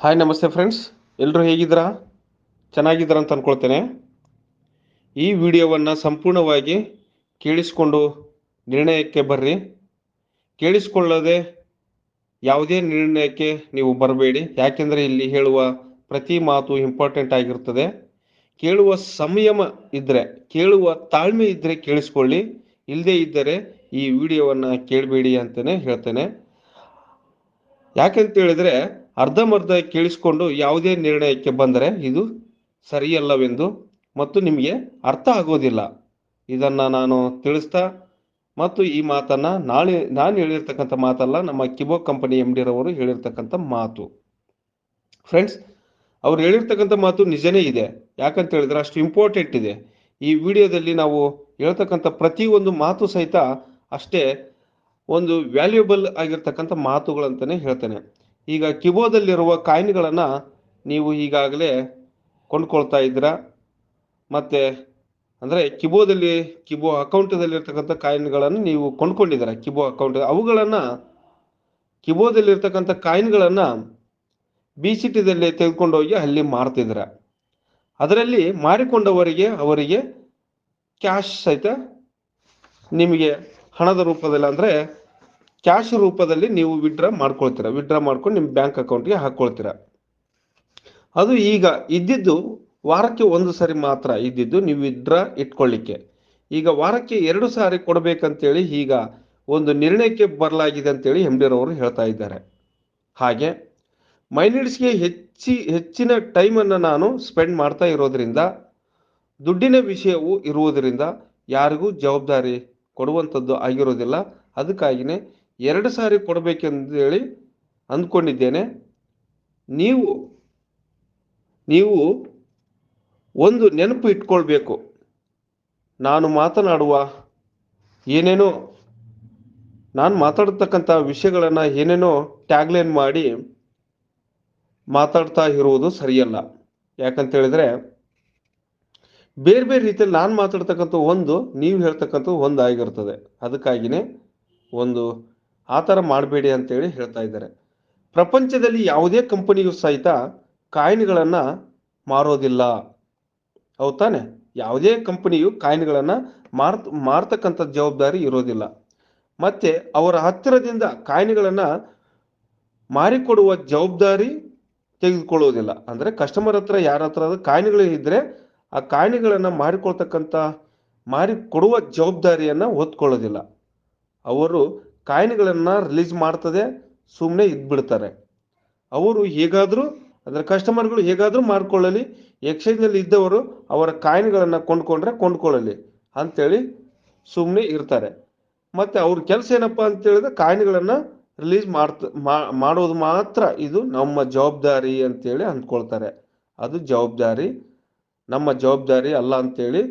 Hi ನಮಸ್ತೆ friends ಎಲ್ಲರೂ ಹೇಗಿದ್ದೀರಾ? ಚೆನ್ನಾಗಿದ್ದೀರಾ ಅಂತ ಅಂದ್ಕೊಳ್ತೇನೆ ಈ ವಿಡಿಯೋವನ್ನು ಸಂಪೂರ್ಣವಾಗಿ ಕೇಳಿಸಿಕೊಂಡು ನಿರ್ಣಯಕ್ಕೆ ಬರ್ರಿ. ಕೇಳಿಸಿಕೊಳ್ಳದೆ ಯಾವುದೇ ನಿರ್ಣಯಕ್ಕೆ ನೀವು ಬರಬೇಡಿ. ಯಾಕೆಂದರೆ ಇಲ್ಲಿ ಹೇಳುವ ಪ್ರತಿ ಮಾತು ಇಂಪಾರ್ಟೆಂಟ್ ಆಗಿರ್ತದೆ. ಕೇಳುವ ಸಂಯಮ ಇದ್ದರೆ ಕೇಳುವ ತಾಳ್ಮೆ ಇದ್ದರೆ ಕೇಳಿಸ್ಕೊಳ್ಳಿ. ಇಲ್ಲದೇ ಇದ್ದರೆ ಈ ವಿಡಿಯೋವನ್ನು ಕೇಳಬೇಡಿ ಅಂತಲೇ ಹೇಳ್ತೇನೆ. ಯಾಕೆಂತ ಹೇಳಿದ್ರೆ ಅರ್ಧಂಬರ್ಧ ಕೇಳಿಸಿಕೊಂಡು ಯಾವುದೇ ನಿರ್ಣಯಕ್ಕೆ ಬಂದರೆ ಇದು ಸರಿಯಲ್ಲವೆಂದು ಮತ್ತು ನಿಮಗೆ ಅರ್ಥ ಆಗೋದಿಲ್ಲ. ಇದನ್ನು ನಾನು ತಿಳಿಸ್ತಾ ಮತ್ತು ಈ ಮಾತನ್ನು ನಾಳೆ ನಾನು ಹೇಳಿರ್ತಕ್ಕಂಥ ಮಾತಲ್ಲ, ನಮ್ಮ ಕಿಬೋ ಕಂಪನಿ ಎಂ ಡಿರವರು ಹೇಳಿರ್ತಕ್ಕಂಥ ಮಾತು. ಫ್ರೆಂಡ್ಸ್ ಅವ್ರು ಹೇಳಿರ್ತಕ್ಕಂಥ ಮಾತು ನಿಜನೇ ಇದೆ. ಯಾಕಂತ ಹೇಳಿದ್ರೆ ಅಷ್ಟು ಇಂಪಾರ್ಟೆಂಟ್ ಇದೆ. ಈ ವಿಡಿಯೋದಲ್ಲಿ ನಾವು ಹೇಳ್ತಕ್ಕಂಥ ಪ್ರತಿಯೊಂದು ಮಾತು ಸಹಿತ ಅಷ್ಟೇ ಒಂದು ವ್ಯಾಲ್ಯೂಬಲ್ ಆಗಿರ್ತಕ್ಕಂಥ ಮಾತುಗಳಂತಲೇ ಹೇಳ್ತೇನೆ. ಈಗ ಕಿಬೋದಲ್ಲಿರುವ ಕಾಯಿನ್ಗಳನ್ನು ನೀವು ಈಗಾಗಲೇ ಕೊಂಡ್ಕೊಳ್ತಾ ಇದ್ದೀರಾ. ಮತ್ತು ಅಂದರೆ ಕಿಬೋದಲ್ಲಿ, ಕಿಬೋ ಅಕೌಂಟದಲ್ಲಿರ್ತಕ್ಕಂಥ ಕಾಯಿನ್ಗಳನ್ನು ನೀವು ಕೊಂಡ್ಕೊಂಡಿದ್ದೀರ. ಕಿಬೋ ಅಕೌಂಟ್ ಅವುಗಳನ್ನು ಕಿಬೋದಲ್ಲಿರ್ತಕ್ಕಂಥ ಕಾಯಿನ್ಗಳನ್ನು ಬಿ ಸಿ ಟಿದಲ್ಲಿ ತೆಗೆದುಕೊಂಡೋಗಿ ಅಲ್ಲಿ ಮಾರ್ತಿದ್ರ ಅದರಲ್ಲಿ ಮಾರಿಕೊಂಡವರಿಗೆ ಅವರಿಗೆ ಕ್ಯಾಶ್ ಸಹಿತ ನಿಮಗೆ ಹಣದ ರೂಪದಲ್ಲಿ ಅಂದರೆ ಕ್ಯಾಶ್ ರೂಪದಲ್ಲಿ ನೀವು ವಿಡ್ರಾ ಮಾಡ್ಕೊಳ್ತೀರಾ. ವಿಡ್ರಾ ಮಾಡ್ಕೊಂಡು ನಿಮ್ಮ ಬ್ಯಾಂಕ್ ಅಕೌಂಟ್ಗೆ ಹಾಕ್ಕೊಳ್ತೀರಾ ಅದು ಈಗ ಇದ್ದಿದ್ದು ವಾರಕ್ಕೆ ಒಂದು ಸಾರಿ ಮಾತ್ರ ಇದ್ದಿದ್ದು ನೀವು ವಿಡ್ರಾ ಇಟ್ಕೊಳ್ಳಿಕ್ಕೆ. ಈಗ ವಾರಕ್ಕೆ ಎರಡು ಸಾರಿ ಕೊಡಬೇಕಂತೇಳಿ ಈಗ ಒಂದು ನಿರ್ಣಯಕ್ಕೆ ಬರಲಾಗಿದೆ ಅಂತೇಳಿ ಡಿರವರು ಹೇಳ್ತಾ ಇದ್ದಾರೆ. ಹಾಗೆ ಮೈನಿಡ್ಸ್ಗೆ ಹೆಚ್ಚಿ, ಹೆಚ್ಚಿನ ಟೈಮನ್ನು ನಾನು ಸ್ಪೆಂಡ್ ಮಾಡ್ತಾ ಇರೋದ್ರಿಂದ, ದುಡ್ಡಿನ ವಿಷಯವು ಇರುವುದರಿಂದ ಯಾರಿಗೂ ಜವಾಬ್ದಾರಿ ಕೊಡುವಂಥದ್ದು ಆಗಿರೋದಿಲ್ಲ. ಅದಕ್ಕಾಗಿಯೇ ಎರಡು ಸಾರಿ ಕೊಡಬೇಕೆಂದೇಳಿ ಅಂದ್ಕೊಂಡಿದ್ದೇನೆ. ನೀವು ನೀವು ಒಂದು ನೆನಪು ಇಟ್ಕೊಳ್ಬೇಕು. ನಾನು ಮಾತನಾಡುವ ಏನೇನೋ, ನಾನು ಮಾತಾಡ್ತಕ್ಕಂಥ ವಿಷಯಗಳನ್ನು ಏನೇನೋ ಟ್ಯಾಗ್ಲೈನ್ ಮಾಡಿ ಮಾತಾಡ್ತಾ ಇರುವುದು ಸರಿಯಲ್ಲ. ಯಾಕಂತೇಳಿದರೆ, ಬೇರೆ ಬೇರೆ ರೀತಿಯಲ್ಲಿ ನಾನು ಮಾತಾಡ್ತಕ್ಕಂಥ ಒಂದು, ನೀವು ಹೇಳ್ತಕ್ಕಂಥ ಒಂದು ಆಗಿರ್ತದೆ. ಅದಕ್ಕಾಗಿಯೇ ಒಂದು ಆ ಥರ ಮಾಡಬೇಡಿ ಅಂತೇಳಿ ಹೇಳ್ತಾ ಇದ್ದಾರೆ. ಪ್ರಪಂಚದಲ್ಲಿ ಯಾವುದೇ ಕಂಪನಿಯು ಸಹಿತ ಕಾಯಿನ್ಗಳನ್ನು ಮಾರೋದಿಲ್ಲ. ಹೌದ್ ತಾನೆ? ಯಾವುದೇ ಕಂಪನಿಯು ಕಾಯಿನ್ಗಳನ್ನು ಮಾರ್ ಮಾರ್ತಕ್ಕಂಥ ಜವಾಬ್ದಾರಿ ಇರೋದಿಲ್ಲ. ಮತ್ತು ಅವರ ಹತ್ತಿರದಿಂದ ಕಾಯಿನ್ಗಳನ್ನು ಮಾರಿಕೊಡುವ ಜವಾಬ್ದಾರಿ ತೆಗೆದುಕೊಳ್ಳುವುದಿಲ್ಲ. ಅಂದರೆ ಕಸ್ಟಮರ್ ಹತ್ರ ಯಾರ ಹತ್ರ ಕಾಯಿನ್ಗಳು ಇದ್ದರೆ ಆ ಕಾಯಿನ್ಗಳನ್ನು ಮಾರಿಕೊಳ್ತಕ್ಕಂಥ ಮಾರಿ ಕೊಡುವ ಜವಾಬ್ದಾರಿಯನ್ನು ಹೊತ್ಕೊಳ್ಳೋದಿಲ್ಲ. ಅವರು ಕಾಯಿನ್ಗಳನ್ನು ರಿಲೀಸ್ ಮಾಡ್ತದೆ ಸುಮ್ಮನೆ ಇದ್ಬಿಡ್ತಾರೆ. ಅವರು ಹೇಗಾದರೂ, ಅಂದರೆ ಕಸ್ಟಮರ್ಗಳು ಹೇಗಾದರೂ ಮಾರ್ಕೊಳ್ಳಲಿ ಎಕ್ಸ್ಚೇಂಜಲ್ಲಿ ಇದ್ದವರು ಅವರ ಕಾಯಿನ್ಗಳನ್ನು ಕೊಂಡ್ಕೊಂಡ್ರೆ ಕೊಂಡ್ಕೊಳ್ಳಲಿ ಅಂಥೇಳಿ ಸುಮ್ಮನೆ ಇರ್ತಾರೆ. ಮತ್ತು ಅವ್ರ ಕೆಲಸ ಏನಪ್ಪ ಅಂತ ಹೇಳಿದ್ರೆ ಕಾಯಿನ್ಗಳನ್ನು ರಿಲೀಸ್ ಮಾಡ್ತ ಮಾಡೋದು ಮಾತ್ರ ಇದು ನಮ್ಮ ಜವಾಬ್ದಾರಿ ಅಂತೇಳಿ ಅಂದ್ಕೊಳ್ತಾರೆ. ಅದು ಜವಾಬ್ದಾರಿ, ನಮ್ಮ ಜವಾಬ್ದಾರಿ ಅಲ್ಲ ಅಂತೇಳಿ,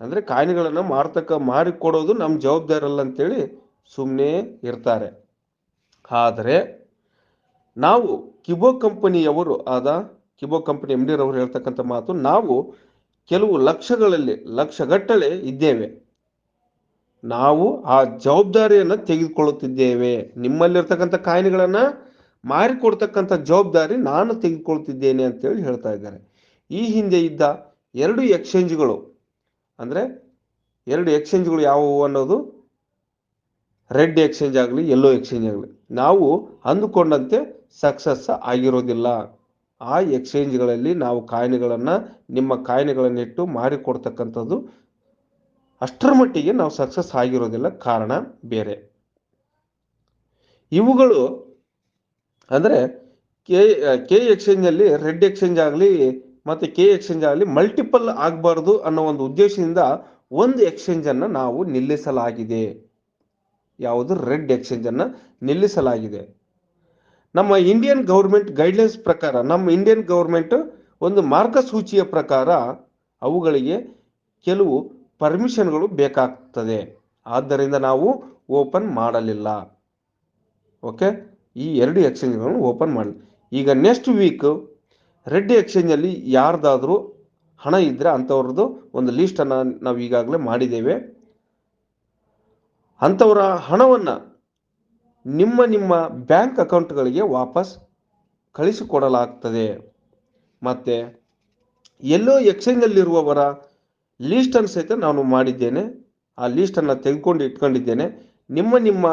ಅಂದರೆ ಕಾಯಿನ್ಗಳನ್ನು ಮಾರ್ತಕ್ಕ ಮಾರಿ ಕೊಡೋದು ನಮ್ಮ ಜವಾಬ್ದಾರಿ ಅಲ್ಲ ಅಂತೇಳಿ ಸುಮ್ಮನೆ ಇರ್ತಾರೆ. ಆದರೆ ನಾವು ಕಿಬೋ ಕಂಪನಿಯವರು ಆದ ಕಿಬೋ ಕಂಪನಿ ಎಂ ಡಿರವರು ಹೇಳ್ತಕ್ಕಂಥ ಮಾತು, ನಾವು ಕೆಲವು ಲಕ್ಷಗಳಲ್ಲಿ, ಲಕ್ಷಗಟ್ಟಲೆ ಇದ್ದೇವೆ. ನಾವು ಆ ಜವಾಬ್ದಾರಿಯನ್ನು ತೆಗೆದುಕೊಳ್ಳುತ್ತಿದ್ದೇವೆ. ನಿಮ್ಮಲ್ಲಿರ್ತಕ್ಕಂಥ ಕಾಯಿನ್ಗಳನ್ನು ಮಾರಿಕೊಡ್ತಕ್ಕಂಥ ಜವಾಬ್ದಾರಿ ನಾನು ತೆಗೆದುಕೊಳ್ತಿದ್ದೇನೆ ಅಂತೇಳಿ ಹೇಳ್ತಾ ಇದ್ದಾರೆ. ಈ ಹಿಂದೆ ಇದ್ದ ಎರಡು ಎಕ್ಸ್ಚೇಂಜ್ಗಳು, ಅಂದರೆ ಎರಡು ಎಕ್ಸ್ಚೇಂಜ್ಗಳು ಯಾವುವು ಅನ್ನೋದು ರೆಡ್ ಎಕ್ಸ್ಚೇಂಜ್ ಆಗಲಿ ಎಲ್ಲೋ ಎಕ್ಸ್ಚೇಂಜ್ ಆಗಲಿ, ನಾವು ಅಂದುಕೊಂಡಂತೆ ಸಕ್ಸಸ್ ಆಗಿರೋದಿಲ್ಲ. ಆ ಎಕ್ಸ್ಚೇಂಜ್ಗಳಲ್ಲಿ ನಾವು ಕಾಯಿನ್ಗಳನ್ನು, ನಿಮ್ಮ ಕಾಯಿನ್ಗಳನ್ನಿಟ್ಟು ಮಾರಿಕೊಡ್ತಕ್ಕಂಥದ್ದು ಅಷ್ಟರ ಮಟ್ಟಿಗೆ ನಾವು ಸಕ್ಸಸ್ ಆಗಿರೋದಿಲ್ಲ. ಕಾರಣ ಬೇರೆ. ಇವುಗಳು ಅಂದರೆ ಕೆ ಕೆ ಎಕ್ಸ್ಚೇಂಜಲ್ಲಿ ರೆಡ್ ಎಕ್ಸ್ಚೇಂಜ್ ಆಗಲಿ ಮತ್ತು ಕೆ ಎಕ್ಸ್ಚೇಂಜ್ ಆಗಲಿ ಮಲ್ಟಿಪಲ್ ಆಗಬಾರ್ದು ಅನ್ನೋ ಒಂದು ಉದ್ದೇಶದಿಂದ ಒಂದು ಎಕ್ಸ್ಚೇಂಜನ್ನು ನಾವು ನಿಲ್ಲಿಸಲಾಗಿದೆ. ಯಾವುದು ರೆಡ್ ಎಕ್ಸ್ಚೇಂಜನ್ನು ನಿಲ್ಲಿಸಲಾಗಿದೆ. ನಮ್ಮ ಇಂಡಿಯನ್ ಗೌರ್ಮೆಂಟ್ ಗೈಡ್ಲೈನ್ಸ್ ಪ್ರಕಾರ, ನಮ್ಮ ಇಂಡಿಯನ್ ಗೌರ್ಮೆಂಟ್ ಒಂದು ಮಾರ್ಗಸೂಚಿಯ ಪ್ರಕಾರ ಅವುಗಳಿಗೆ ಕೆಲವು ಪರ್ಮಿಷನ್ಗಳು ಬೇಕಾಗ್ತದೆ. ಆದ್ದರಿಂದ ನಾವು ಓಪನ್ ಮಾಡಲಿಲ್ಲ. ಓಕೆ ಈ ಎರಡು ಎಕ್ಸ್ಚೇಂಜ್ಗಳನ್ನು ಓಪನ್ ಮಾಡಲಿ ಈಗ ನೆಕ್ಸ್ಟ್ ವೀಕ್ ರೆಡ್ ಎಕ್ಸ್ಚೇಂಜಲ್ಲಿ ಯಾರ್ದಾದ್ರೂ ಹಣ ಇದ್ದರೆ ಅಂಥವ್ರದ್ದು ಒಂದು ಲೀಸ್ಟನ್ನು ನಾವು ಈಗಾಗಲೇ ಮಾಡಿದ್ದೇವೆ. ಅಂಥವರ ಹಣವನ್ನು ನಿಮ್ಮ ನಿಮ್ಮ ಬ್ಯಾಂಕ್ ಅಕೌಂಟ್ಗಳಿಗೆ ವಾಪಸ್ ಕಳಿಸಿಕೊಡಲಾಗ್ತದೆ. ಮತ್ತು ಎಲ್ಲೋ ಎಕ್ಸ್ಚೇಂಜಲ್ಲಿರುವವರ ಲೀಸ್ಟನ್ನು ಸಹಿತ ನಾನು ಮಾಡಿದ್ದೇನೆ. ಆ ಲೀಸ್ಟನ್ನು ತೆಗೆದುಕೊಂಡು ಇಟ್ಕೊಂಡಿದ್ದೇನೆ. ನಿಮ್ಮ ನಿಮ್ಮ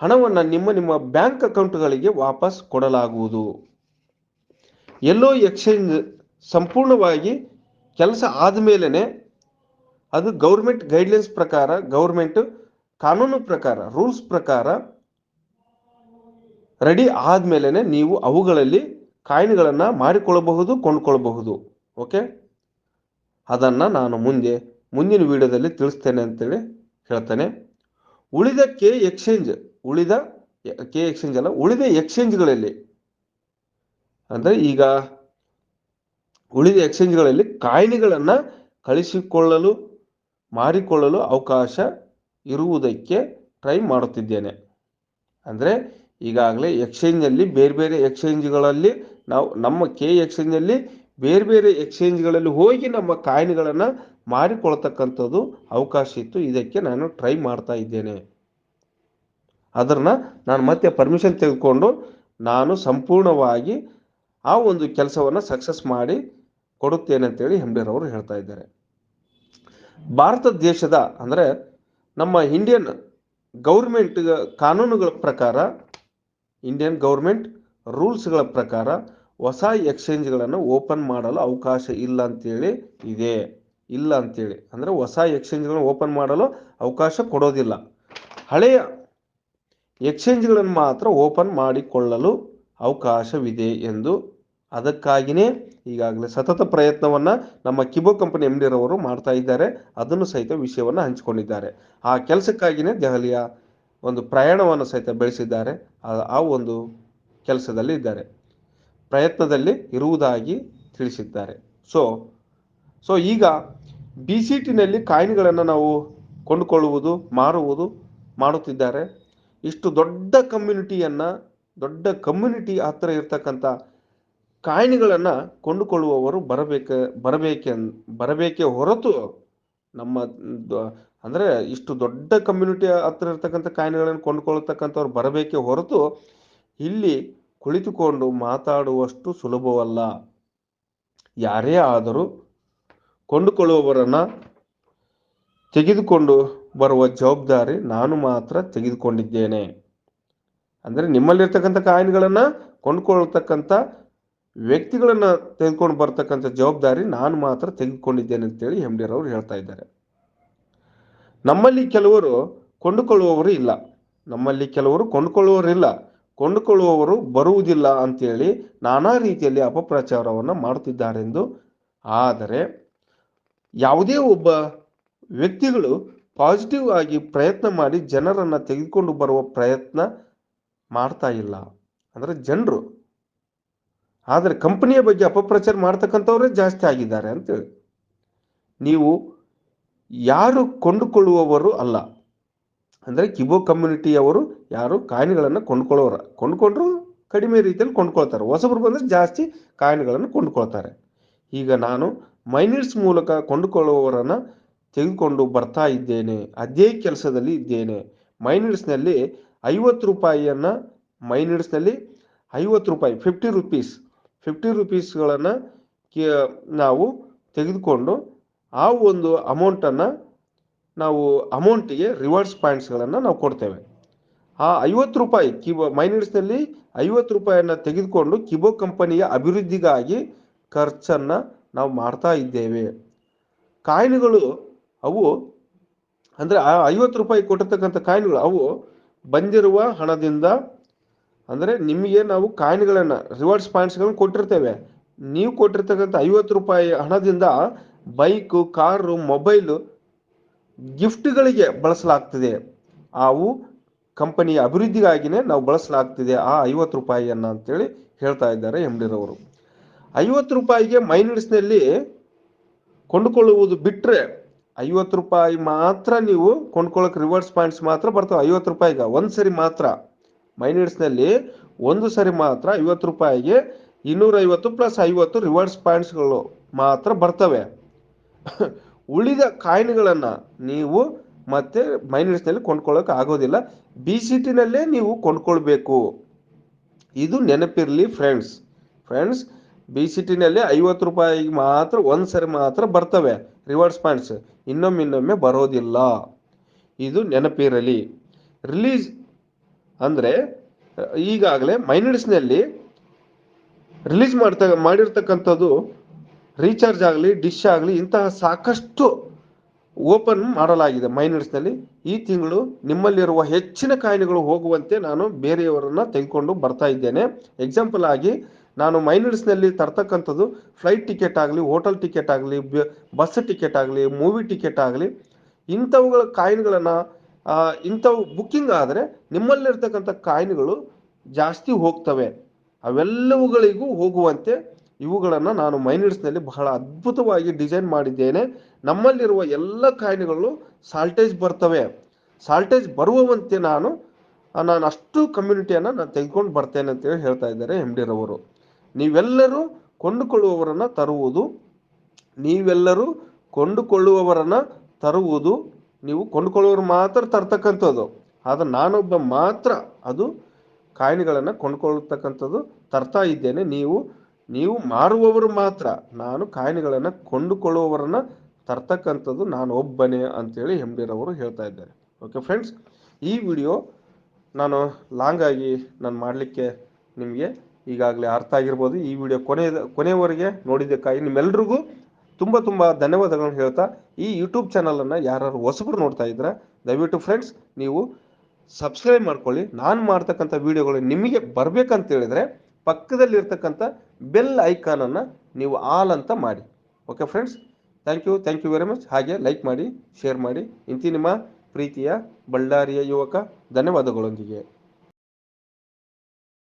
ಹಣವನ್ನು ನಿಮ್ಮ ನಿಮ್ಮ ಬ್ಯಾಂಕ್ ಅಕೌಂಟ್ಗಳಿಗೆ ವಾಪಸ್ ಕೊಡಲಾಗುವುದು. ಎಲ್ಲೋ ಎಕ್ಸ್ಚೇಂಜ್ ಸಂಪೂರ್ಣವಾಗಿ ಕೆಲಸ ಆದಮೇಲೆ ಅದು ಗೌರ್ಮೆಂಟ್ ಗೈಡ್ಲೈನ್ಸ್ ಪ್ರಕಾರ ಗೌರ್ಮೆಂಟ್ ಕಾನೂನು ಪ್ರಕಾರ ರೂಲ್ಸ್ ಪ್ರಕಾರ ರೆಡಿ ಆದಮೇಲೆ ನೀವು ಅವುಗಳಲ್ಲಿ ಕಾಯಿನ್ಗಳನ್ನು ಮಾಡಿಕೊಳ್ಳಬಹುದು, ಕೊಂಡ್ಕೊಳ್ಬಹುದು. ಓಕೆ ಅದನ್ನು ನಾನು ಮುಂದೆ, ಮುಂದಿನ ವಿಡಿಯೋದಲ್ಲಿ ತಿಳಿಸ್ತೇನೆ ಅಂತೇಳಿ ಹೇಳ್ತೇನೆ. ಉಳಿದ ಕೆ ಎಕ್ಸ್ಚೇಂಜ್ ಉಳಿದ ಕೆ ಎಕ್ಸ್ಚೇಂಜ್ ಅಲ್ಲ, ಉಳಿದ ಎಕ್ಸ್ಚೇಂಜ್ಗಳಲ್ಲಿ ಅಂದರೆ ಈಗ ಉಳಿದ ಎಕ್ಸ್ಚೇಂಜ್ಗಳಲ್ಲಿ ಕಾಯಿನ್ಗಳನ್ನು ಕಳಿಸಿಕೊಳ್ಳಲು ಮಾರಿಕೊಳ್ಳಲು ಅವಕಾಶ ಇರುವುದಕ್ಕೆ ಟ್ರೈ ಮಾಡುತ್ತಿದ್ದೇನೆ. ಅಂದರೆ ಈಗಾಗಲೇ ಎಕ್ಸ್ಚೇಂಜಲ್ಲಿ ಬೇರೆ ಬೇರೆ ಎಕ್ಸ್ಚೇಂಜ್ಗಳಲ್ಲಿ ನಾವು ನಮ್ಮ ಕೆ ಎಕ್ಸ್ಚೇಂಜಲ್ಲಿ ಬೇರೆ ಬೇರೆ ಎಕ್ಸ್ಚೇಂಜ್ಗಳಲ್ಲಿ ಹೋಗಿ ನಮ್ಮ ಕಾಯಿನ್ಗಳನ್ನು ಮಾರಿಕೊಳ್ತಕ್ಕಂಥದ್ದು ಅವಕಾಶ ಇತ್ತು. ಇದಕ್ಕೆ ನಾನು ಟ್ರೈ ಮಾಡ್ತಾ ಇದ್ದೇನೆ. ಅದನ್ನು ನಾನು ಮತ್ತೆ ಪರ್ಮಿಷನ್ ತೆಗೆದುಕೊಂಡು ನಾನು ಸಂಪೂರ್ಣವಾಗಿ ಆ ಒಂದು ಕೆಲಸವನ್ನು ಸಕ್ಸಸ್ ಮಾಡಿ ಕೊಡುತ್ತೇನೆ ಅಂತೇಳಿ ಅವರು ಹೇಳ್ತಾ ಇದ್ದಾರೆ. ಭಾರತ ದೇಶದ ಅಂದರೆ ನಮ್ಮ ಇಂಡಿಯನ್ ಗೌರ್ಮೆಂಟ್ ಕಾನೂನುಗಳ ಪ್ರಕಾರ ಇಂಡಿಯನ್ ಗೌರ್ಮೆಂಟ್ ರೂಲ್ಸ್ಗಳ ಪ್ರಕಾರ ಹೊಸ ಎಕ್ಸ್ಚೇಂಜ್ಗಳನ್ನು ಓಪನ್ ಮಾಡಲು ಅವಕಾಶ ಇಲ್ಲ ಅಂತೇಳಿ ಇದೆ. ಇಲ್ಲ ಅಂತೇಳಿ. ಅಂದರೆ ಹೊಸ ಎಕ್ಸ್ಚೇಂಜ್ಗಳನ್ನು ಓಪನ್ ಮಾಡಲು ಅವಕಾಶ ಕೊಡೋದಿಲ್ಲ. ಹಳೆಯ ಎಕ್ಸ್ಚೇಂಜ್ಗಳನ್ನು ಮಾತ್ರ ಓಪನ್ ಮಾಡಿಕೊಳ್ಳಲು ಅವಕಾಶವಿದೆ ಎಂದು ಅದಕ್ಕಾಗಿಯೇ ಈಗಾಗಲೇ ಸತತ ಪ್ರಯತ್ನವನ್ನು ನಮ್ಮ ಕಿಬೋ ಕಂಪನಿ ಎಂ ಡಿರವರು ಮಾಡ್ತಾ ಇದ್ದಾರೆ. ಅದನ್ನು ಸಹಿತ ವಿಷಯವನ್ನು ಹಂಚಿಕೊಂಡಿದ್ದಾರೆ. ಆ ಕೆಲಸಕ್ಕಾಗಿಯೇ ದೆಹಲಿಯ ಒಂದು ಪ್ರಯಾಣವನ್ನು ಸಹಿತ ಬೆಳೆಸಿದ್ದಾರೆ. ಆ- ಒಂದು ಕೆಲಸದಲ್ಲಿ ಇದ್ದಾರೆ. ಪ್ರಯತ್ನದಲ್ಲಿ ಇರುವುದಾಗಿ ತಿಳಿಸಿದ್ದಾರೆ. ಸೊ ಸೊ ಈಗ ಬಿ ಸಿ ಟಿನಲ್ಲಿ ಕಾಯಿನ್ಗಳನ್ನು ನಾವು ಕೊಂಡುಕೊಳ್ಳುವುದು, ಮಾರುವುದು, ಮಾಡುತ್ತಿದ್ದಾರೆ. ಇಷ್ಟು ದೊಡ್ಡ ಕಮ್ಯುನಿಟಿಯನ್ನು ದೊಡ್ಡ ಕಮ್ಯುನಿಟಿ ಹತ್ತಿರ ಇರ್ತಕ್ಕಂಥ ಕಾಯಿನ್ಗಳನ್ನು ಕೊಂಡುಕೊಳ್ಳುವವರು ಬರಬೇಕ, ಬರಬೇಕೆ ಬರಬೇಕೆ ಹೊರತು ನಮ್ಮ ಅಂದ್ರೆ ಇಷ್ಟು ದೊಡ್ಡ ಕಮ್ಯುನಿಟಿ ಹತ್ರ ಇರ್ತಕ್ಕಂಥ ಕಾಯಿನ್ಗಳನ್ನು ಕೊಂಡುಕೊಳ್ಳತಕ್ಕಂಥವ್ರು ಬರಬೇಕೇ ಹೊರತು ಇಲ್ಲಿ ಕುಳಿತುಕೊಂಡು ಮಾತಾಡುವಷ್ಟು ಸುಲಭವಲ್ಲ. ಯಾರೇ ಆದರೂ ಕೊಂಡುಕೊಳ್ಳುವವರನ್ನು ತೆಗೆದುಕೊಂಡು ಬರುವ ಜವಾಬ್ದಾರಿ ನಾನು ಮಾತ್ರ ತೆಗೆದುಕೊಂಡಿದ್ದೇನೆ. ಅಂದರೆ ನಿಮ್ಮಲ್ಲಿರ್ತಕ್ಕಂಥ ಕಾಯಿನ್ಗಳನ್ನು ಕೊಂಡುಕೊಳ್ತಕ್ಕಂಥ ವ್ಯಕ್ತಿಗಳನ್ನು ತೆಗೆದುಕೊಂಡು ಬರ್ತಕ್ಕಂಥ ಜವಾಬ್ದಾರಿ ನಾನು ಮಾತ್ರ ತೆಗೆದುಕೊಂಡಿದ್ದೇನೆ ಅಂತೇಳಿ ಎಂ ಡಿ ರವರು ಹೇಳ್ತಾ ಇದ್ದಾರೆ. ನಮ್ಮಲ್ಲಿ ಕೆಲವರು ಕೊಂಡುಕೊಳ್ಳುವವರು ಇಲ್ಲ. ನಮ್ಮಲ್ಲಿ ಕೆಲವರು ಕೊಂಡುಕೊಳ್ಳುವವರಿಲ್ಲ. ಕೊಂಡುಕೊಳ್ಳುವವರು ಬರುವುದಿಲ್ಲ ಅಂತೇಳಿ ನಾನಾ ರೀತಿಯಲ್ಲಿ ಅಪಪ್ರಚಾರವನ್ನು ಮಾಡುತ್ತಿದ್ದಾರೆಂದು. ಆದರೆ ಯಾವುದೇ ಒಬ್ಬ ವ್ಯಕ್ತಿಗಳು ಪಾಸಿಟಿವ್ ಆಗಿ ಪ್ರಯತ್ನ ಮಾಡಿ ಜನರನ್ನು ತೆಗೆದುಕೊಂಡು ಬರುವ ಪ್ರಯತ್ನ ಮಾಡ್ತಾ ಇಲ್ಲ. ಅಂದರೆ ಜನರು ಆದರೆ ಕಂಪನಿಯ ಬಗ್ಗೆ ಅಪಪ್ರಚಾರ ಮಾಡ್ತಕ್ಕಂಥವರೇ ಜಾಸ್ತಿ ಆಗಿದ್ದಾರೆ ಅಂತೇಳಿ ನೀವು ಯಾರು ಕೊಂಡುಕೊಳ್ಳುವವರು ಅಲ್ಲ. ಅಂದರೆ ಕಿಬೋ ಕಮ್ಯುನಿಟಿಯವರು ಯಾರು ಕಾಯಿನ್ಗಳನ್ನು ಕೊಂಡ್ಕೊಳ್ಳೋರ. ಕೊಂಡ್ಕೊಂಡ್ರು ಕಡಿಮೆ ರೀತಿಯಲ್ಲಿ ಕೊಂಡ್ಕೊಳ್ತಾರೆ. ಹೊಸಬ್ರು ಬಂದರೆ ಜಾಸ್ತಿ ಕಾಯಿನ್ಗಳನ್ನು ಕೊಂಡ್ಕೊಳ್ತಾರೆ. ಈಗ ನಾನು ಮೈನರ್ಸ್ ಮೂಲಕ ಕೊಂಡುಕೊಳ್ಳುವವರನ್ನು ತೆಗೆದುಕೊಂಡು ಬರ್ತಾ ಇದ್ದೇನೆ. ಅದೇ ಕೆಲಸದಲ್ಲಿ ಇದ್ದೇನೆ. ಮೈನರ್ಸ್ನಲ್ಲಿ ಐವತ್ತು ರೂಪಾಯಿಯನ್ನು ಮೈನರ್ಸ್ನಲ್ಲಿ ಐವತ್ತು ರೂಪಾಯಿ, ಫಿಫ್ಟಿ ರುಪೀಸ್ ಫಿಫ್ಟಿ ರುಪೀಸ್ಗಳನ್ನು ನಾವು ತೆಗೆದುಕೊಂಡು ಆ ಒಂದು ಅಮೌಂಟನ್ನು ನಾವು ಅಮೌಂಟಿಗೆ ರಿವಾರ್ಡ್ಸ್ ಪಾಯಿಂಟ್ಸ್ಗಳನ್ನು ನಾವು ಕೊಡ್ತೇವೆ. ಆ ಐವತ್ತು ರೂಪಾಯಿ ಕಿಬೋ ಮೈನಿಟ್ಸ್ನಲ್ಲಿ ಐವತ್ತು ರೂಪಾಯಿಯನ್ನು ತೆಗೆದುಕೊಂಡು ಕಿಬೋ ಕಂಪನಿಯ ಅಭಿವೃದ್ಧಿಗಾಗಿ ಖರ್ಚನ್ನು ನಾವು ಮಾಡ್ತಾ ಇದ್ದೇವೆ. ಕಾಯಿನ್ಗಳು ಅವು ಅಂದರೆ ಆ ಐವತ್ತು ರೂಪಾಯಿ ಕೊಟ್ಟಿರ್ತಕ್ಕಂಥ ಕಾಯಿನ್ಗಳು ಅವು ಬಂದಿರುವ ಹಣದಿಂದ ಅಂದರೆ ನಿಮಗೆ ನಾವು ಕಾಯಿನ್ಗಳನ್ನು ರಿವಾರ್ಡ್ಸ್ ಪಾಯಿಂಟ್ಸ್ಗಳನ್ನು ಕೊಟ್ಟಿರ್ತೇವೆ. ನೀವು ಕೊಟ್ಟಿರ್ತಕ್ಕಂಥ ಐವತ್ತು ರೂಪಾಯಿ ಹಣದಿಂದ ಬೈಕು ಕಾರು ಮೊಬೈಲು ಗಿಫ್ಟ್ಗಳಿಗೆ ಬಳಸಲಾಗ್ತಿದೆ. ಅವು ಕಂಪನಿಯ ಅಭಿವೃದ್ಧಿಗಾಗಿನೇ ನಾವು ಬಳಸಲಾಗ್ತಿದೆ ಆ ಐವತ್ತು ರೂಪಾಯಿಯನ್ನು ಅಂತೇಳಿ ಹೇಳ್ತಾ ಇದ್ದಾರೆ ಎಂ ಡಿರವರು ಐವತ್ತು ರೂಪಾಯಿಗೆ ಮೈನಿಡ್ಸ್ನಲ್ಲಿ ಕೊಂಡುಕೊಳ್ಳುವುದು ಬಿಟ್ಟರೆ ಐವತ್ತು ರೂಪಾಯಿ ಮಾತ್ರ ನೀವು ಕೊಂಡ್ಕೊಳ್ಳೋಕೆ ರಿವರ್ಸ್ ಪಾಯಿಂಟ್ಸ್ ಮಾತ್ರ ಬರ್ತವೆ. ಐವತ್ತು ರೂಪಾಯಿಗೆ ಒಂದು ಸರಿ ಮಾತ್ರ. ಮೈನಿಡ್ಸ್ನಲ್ಲಿ ಒಂದು ಸರಿ ಮಾತ್ರ ಐವತ್ತು ರೂಪಾಯಿಗೆ ಇನ್ನೂರೈವತ್ತು ಪ್ಲಸ್ ಐವತ್ತು ರಿವರ್ಸ್ ಪಾಯಿಂಟ್ಸ್ಗಳು ಮಾತ್ರ ಬರ್ತವೆ. ಉಳಿದ ಕಾಯಿನ್ಗಳನ್ನು ನೀವು ಮತ್ತೆ ಮೈನಿಟ್ಸ್ನಲ್ಲಿ ಕೊಂಡ್ಕೊಳ್ಳೋಕೆ ಆಗೋದಿಲ್ಲ. ಬಿ ಸಿ ಟಿನಲ್ಲೇ ನೀವು ಕೊಂಡ್ಕೊಳ್ಬೇಕು. ಇದು ನೆನಪಿರಲಿ ಫ್ರೆಂಡ್ಸ್. ಫ್ರೆಂಡ್ಸ್, ಬಿ ಸಿ ಟಿನಲ್ಲಿ ಐವತ್ತು ರೂಪಾಯಿಗೆ ಮಾತ್ರ ಒಂದು ಸರಿ ಮಾತ್ರ ಬರ್ತವೆ ರಿವಾರ್ಡ್ಸ್ ಪಾಯಿಂಟ್ಸ್. ಇನ್ನೊಮ್ಮೆ ಇನ್ನೊಮ್ಮೆ ಬರೋದಿಲ್ಲ. ಇದು ನೆನಪಿರಲಿ. ರಿಲೀಸ್ ಅಂದರೆ, ಈಗಾಗಲೇ ಮೈನಡ್ಸ್ನಲ್ಲಿ ರಿಲೀಸ್ ಮಾಡ್ತಾ, ಮಾಡಿರ್ತಕ್ಕಂಥದ್ದು ರೀಚಾರ್ಜ್ ಆಗಲಿ, ಡಿಶ್ ಆಗಲಿ, ಇಂತಹ ಸಾಕಷ್ಟು ಓಪನ್ ಮಾಡಲಾಗಿದೆ ಮೈನಡ್ಸ್ನಲ್ಲಿ. ಈ ತಿಂಗಳು ನಿಮ್ಮಲ್ಲಿರುವ ಹೆಚ್ಚಿನ ಕಾಯಿಲೆಗಳು ಹೋಗುವಂತೆ ನಾನು ಬೇರೆಯವರನ್ನ ತೆಗೆದುಕೊಂಡು ಬರ್ತಾ ಇದ್ದೇನೆ. ಎಕ್ಸಾಂಪಲ್ ಆಗಿ, ನಾನು ಮೈನಡ್ಸ್ನಲ್ಲಿ ತರ್ತಕ್ಕಂಥದ್ದು ಫ್ಲೈಟ್ ಟಿಕೆಟ್ ಆಗಲಿ ಹೋಟೆಲ್ ಟಿಕೆಟ್ ಆಗಲಿ ಬಸ್ ಟಿಕೆಟ್ ಆಗಲಿ ಮೂವಿ ಟಿಕೆಟ್ ಆಗಲಿ, ಇಂಥವುಗಳ ಕಾಯಿನ್ಗಳನ್ನು ಇಂಥವು ಬುಕ್ಕಿಂಗ್ ಆದರೆ ನಿಮ್ಮಲ್ಲಿರ್ತಕ್ಕಂಥ ಕಾಯಿನ್ಗಳು ಜಾಸ್ತಿ ಹೋಗ್ತವೆ. ಅವೆಲ್ಲವುಗಳಿಗೂ ಹೋಗುವಂತೆ ಇವುಗಳನ್ನು ನಾನು ಮೈನಿಟ್ಸ್ನಲ್ಲಿ ಬಹಳ ಅದ್ಭುತವಾಗಿ ಡಿಸೈನ್ ಮಾಡಿದ್ದೇನೆ. ನಮ್ಮಲ್ಲಿರುವ ಎಲ್ಲ ಕಾಯಿನ್ಗಳು ಸಾಲ್ಟೇಜ್ ಬರ್ತವೆ. ಸಾಲ್ಟೇಜ್ ಬರುವಂತೆ ನಾನು ನಾನು ಅಷ್ಟು ಕಮ್ಯುನಿಟಿಯನ್ನು ನಾನು ತೆಗೆದುಕೊಂಡು ಬರ್ತೇನೆ ಅಂತೇಳಿ ಹೇಳ್ತಾ ಇದ್ದಾರೆ ಎಂ ಡಿ ರವರು. ನೀವೆಲ್ಲರೂ ಕೊಂಡುಕೊಳ್ಳುವವರನ್ನು ತರುವುದು, ನೀವೆಲ್ಲರೂ ಕೊಂಡುಕೊಳ್ಳುವವರನ್ನು ತರುವುದು ನೀವು ಕೊಂಡ್ಕೊಳ್ಳೋರು ಮಾತ್ರ ತರ್ತಕ್ಕಂಥದ್ದು. ಆದರೆ ನಾನೊಬ್ಬ ಮಾತ್ರ ಅದು ಕಾಯಿನ್ಗಳನ್ನು ಕೊಂಡುಕೊಳ್ಳತಕ್ಕಂಥದ್ದು ತರ್ತಾ ಇದ್ದೇನೆ. ನೀವು ನೀವು ಮಾರುವವರು ಮಾತ್ರ, ನಾನು ಕಾಯಿನ್ಗಳನ್ನು ಕೊಂಡುಕೊಳ್ಳುವವರನ್ನ ತರ್ತಕ್ಕಂಥದ್ದು ನಾನು ಒಬ್ಬನೇ ಅಂತೇಳಿ ಡಿ ಹೇಳ್ತಾ ಇದ್ದಾರೆ. ಓಕೆ ಫ್ರೆಂಡ್ಸ್ ಈ ವಿಡಿಯೋ ನಾನು ಲಾಂಗ್ ಆಗಿ ನಾನು ಮಾಡಲಿಕ್ಕೆ ನಿಮಗೆ ಈಗಾಗಲೇ ಅರ್ಥ ಆಗಿರ್ಬೋದು. ಈ ವಿಡಿಯೋ ಕೊನೆ ಕೊನೆಯವರೆಗೆ ನೋಡಿದ್ದಕ್ಕಾಗಿ ನಿಮ್ಮೆಲ್ರಿಗೂ ತುಂಬ ತುಂಬ ಧನ್ಯವಾದಗಳನ್ನು ಹೇಳ್ತಾ ಈ ಯೂಟ್ಯೂಬ್ ಚಾನಲನ್ನು ಯಾರು ಹೊಸಬರು ನೋಡ್ತಾ ಇದ್ರೆ, ದಯವಿಟ್ಟು ಫ್ರೆಂಡ್ಸ್ ನೀವು ಸಬ್ಸ್ಕ್ರೈಬ್ ಮಾಡ್ಕೊಳ್ಳಿ. ನಾನು ಮಾಡ್ತಕ್ಕಂಥ ವಿಡಿಯೋಗಳು ನಿಮಗೆ ಬರಬೇಕಂತ ಹೇಳಿದ್ರೆ ಪಕ್ಕದಲ್ಲಿರ್ತಕ್ಕಂಥ ಬೆಲ್ ಐಕಾನನ್ನು ನೀವು ಆಲ್ ಅಂತ ಮಾಡಿ. Okay friends thank you thank you very much ಹಾಗೆ ಲೈಕ್ ಮಾಡಿ ಶೇರ್ ಮಾಡಿ. ಇಂತಿ ನಿಮ್ಮ ಪ್ರೀತಿಯ ಬಳ್ಳಾರಿಯ ಯುವಕ, ಧನ್ಯವಾದಗಳೊಂದಿಗೆ.